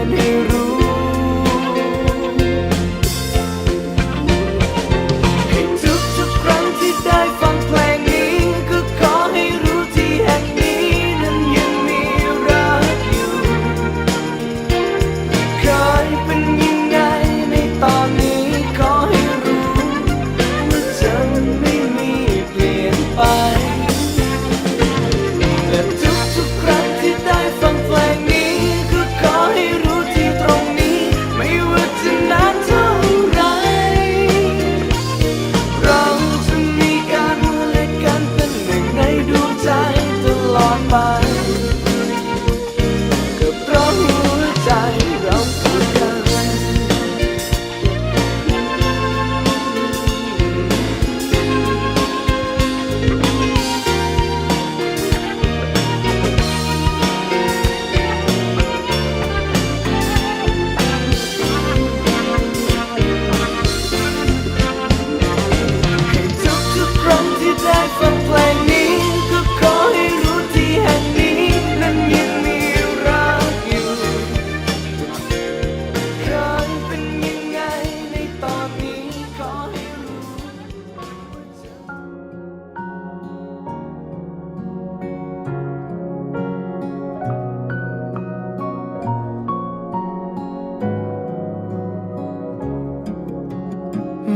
อนให้รู้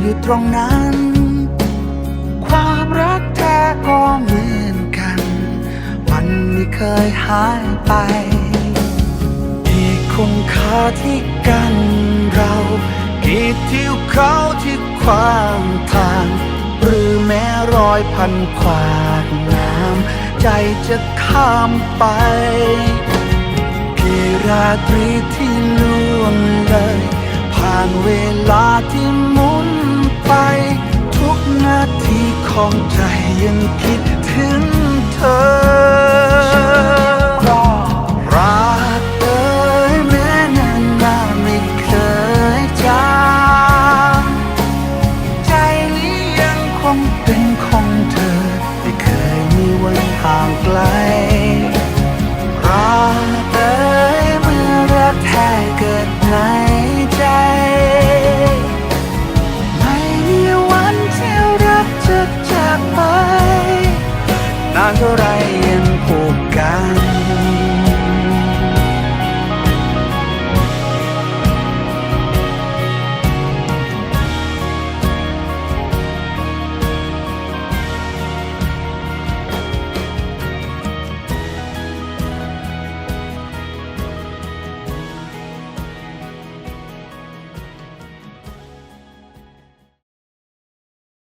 อยู่ตรงนั้น ความรักแท้ก็เหมือนกัน มันไม่เคยหายไปกี่คุณค่าที่กันเรากี่ทิวเขาที่ขวางทาง หรือแม้รอยพันขวากน้ำใจจะข้ามไปกีราตรีที่ ของใจยังคิดถึงเธอ 烟波盖